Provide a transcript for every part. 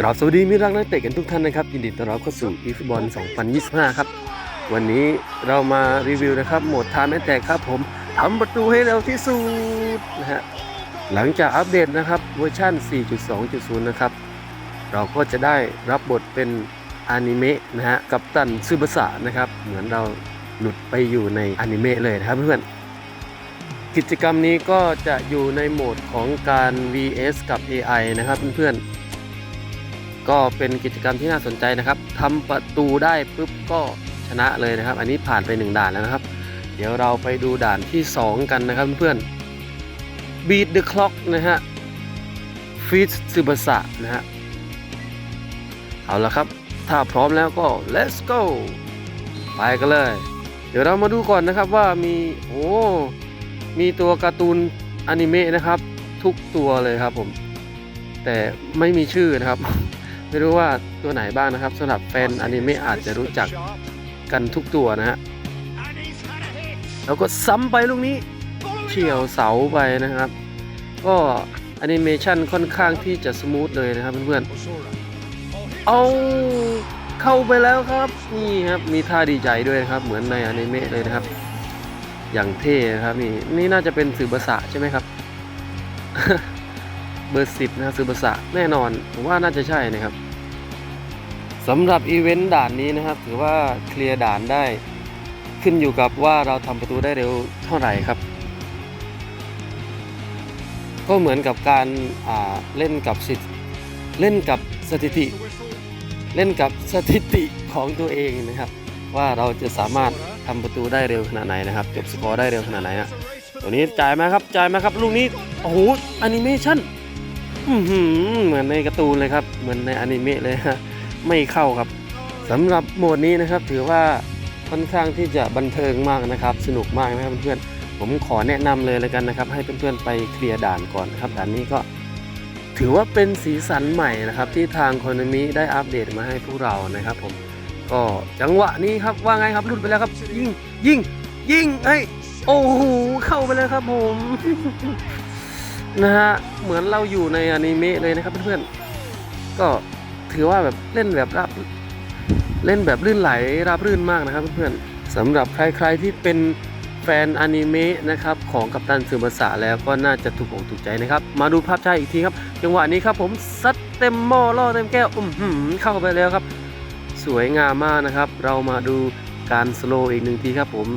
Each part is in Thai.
กราบสวัสดีมิรักนักเตะกันทุกท่านนะครับยินดีต้อนรับเข้าสู่อีฟุตบอล 2025 ครับ วันนี้เรามารีวิวนะครับโหมดทามแมแตกครับผมทำประตูให้เร็วที่สุดนะฮะหลังจากอัปเดตนะครับเวอร์ชัน4.2.0 นะครับ เราก็จะได้รับบทเป็นอนิเมะนะฮะกับตันซึบะสะนะครับ เหมือนเราหลุดไปอยู่ในอนิเมะเลยนะครับเพื่อนกิจกรรมนี้ก็จะอยู่ในโหมดของการ vs กับ AI นะครับเพื่อนๆ ก็เป็นกิจกรรมที่น่าสนใจนะครับทำประตูได้ปุ๊บก็ชนะเลยนะครับ อันนี้ผ่านไป 1 ด่านแล้วนะครับ เดี๋ยวเราไปดูด่านที่ 2 กันนะครับเพื่อนๆ beat the clock นะฮะ feed ซึบะสะนะฮะเอาละครับ ถ้าพร้อมแล้วก็ let's go ไปกันเลย เดี๋ยวเรามาดูก่อนนะครับว่ามี โอ้ มีตัวการ์ตูนอนิเมะนะครับ ทุกตัวเลยครับผม แต่ไม่มีชื่อนะครับ ไม่รู้ว่าตัวไหนบ้างนะครับสำหรับแฟนอนิเมะอาจจะรู้จักกันทุกตัวนะฮะแล้วก็ซ้ำไปลูกนี้เฉียวเสาไปนะครับ ก็แอนิเมชันค่อนข้างที่จะสมูทเลยนะครับเพื่อนๆเอาเข้าไปแล้วครับนี่ครับมีท่าดีใจด้วยนะครับ เหมือนในอนิเมะเลยนะครับ อย่างเท่นะครับนี่นี่น่าจะเป็นสื่อบาษาใช่ไหมครับ เบอร์สิบนะครับสื่อบาษาแน่นอน ผมว่าน่าจะใช่นะครับสำหรับอีเวนต์ด่านนี้นะครับ ถือว่าเคลียร์ด่านได้ขึ้นอยู่กับว่าเราทำประตูได้เร็วเท่าไหร่ครับ ก็เหมือนกับการเล่นกับสิทธิ์เล่นกับสถิติ เล่นกับสถิติของตัวเองนะครับ ว่าเราจะสามารถทำประตูได้เร็วขนาดไหนนะครับจบสกอร์ได้เร็วขนาดไหนนะตัวนี้จ่ายมาครับจ่ายมาครับลูกนี้โอ้โหแอนิเมชัน เหมือนในการ์ตูนเลยครับ เหมือนในอนิเมะเลยฮะ ไม่เข้าครับสำหรับโหมดนี้นะครับ ถือว่าค่อนข้างที่จะบันเทิงมากนะครับ สนุกมากนะครับเพื่อนๆผมขอแนะนำเลยแล้วกันนะครับ ให้เพื่อนๆไปเคลียร์ด่านก่อนครับด่านนี้ก็ ถือว่าเป็นสีสันใหม่นะครับ ที่ทางโคนมิได้อัปเดตมาให้พวกเรานะครับ ผม ก็จังหวะนี้ครับว่าไงครับหลุดไปแล้วครับ ยิงยิงยิงเอ้โอ้โหเข้าไปเลยครับผม นะฮะ เหมือนเราอยู่ในอนิเมะเลยนะครับเพื่อนๆ ก็ถือว่าแบบเล่นแบบราบเล่นแบบลื่นไหลราบรื่นมากนะครับเพื่อนๆสำหรับใครๆที่เป็นแฟนอนิเมะนะครับของกัปตันซึบาสะแล้วก็น่าจะถูกอกถูกใจนะครับ มาดูภาพช้าอีกทีครับจังหวะนี้ครับผมซัดเต็มหม้อล่อเต็มแก้วอืมเข้าไปแล้วครับ สวยงามมากนะครับ เรามาดูการสโลว์อีกหนึ่งทีครับผม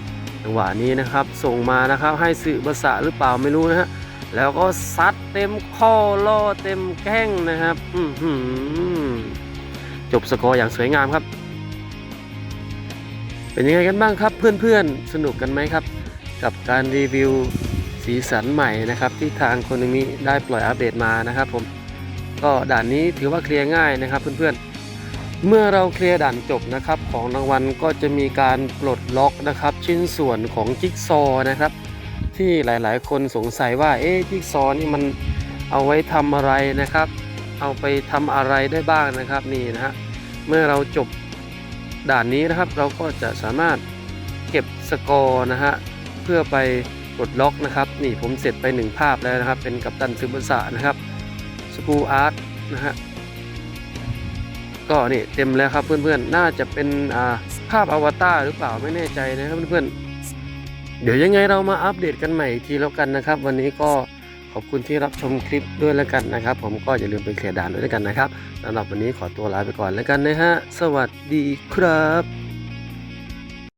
จังหวะนี้นะครับ ส่งมานะครับให้สื่อบาษาหรือเปล่าไม่รู้นะฮะ แล้วก็ซัดเต็มข้อล่อเต็มแข้งนะครับจบสกอร์อย่างสวยงามครับ เป็นยังไงกันบ้างครับเพื่อนๆ สนุกกันไหมครับ กับการรีวิวสีสันใหม่นะครับที่ทางโคนมิได้ปล่อยอัปเดตมานะครับผมก็ด่านนี้ถือว่าเคลียร์ง่ายนะครับเพื่อนๆ เมื่อเราเคลียร์ด่านจบนะครับ ของรางวัลก็จะมีการปลดล็อกนะครับ ชิ้นส่วนของจิ๊กซอว์นะครับ ที่หลายๆ คนสงสัยว่าเอ๊ะจิ๊กซอนี่มันเอาไว้ทำอะไรนะครับ เอาไปทำอะไรได้บ้างนะครับนี่นะฮะเมื่อเราจบด่านนี้นะครับ เราก็จะสามารถเก็บสกอร์นะฮะเพื่อไปปลดล็อกนะครับ นี่ผมเสร็จไปหนึ่งภาพแล้วนะครับ เป็นกัปตันซึบะสะนะครับสกูอาร์ตนะฮะก็นี่เต็มแล้วครับเพื่อนๆ น่าจะเป็นภาพอวตารหรือเปล่าไม่แน่ใจนะครับเพื่อนๆ เดี๋ยวยังไงเรามาอัปเดตกันใหม่อีกทีแล้วกันนะครับ วันนี้ก็ขอบคุณที่รับชมคลิปด้วยแล้วกันนะครับ ผมก็อย่าลืมไปเคลียร์ด่านด้วยแล้วกันนะครับสำหรับวันนี้ขอตัวลาไปก่อนแล้วกันนะฮะ สวัสดีครับ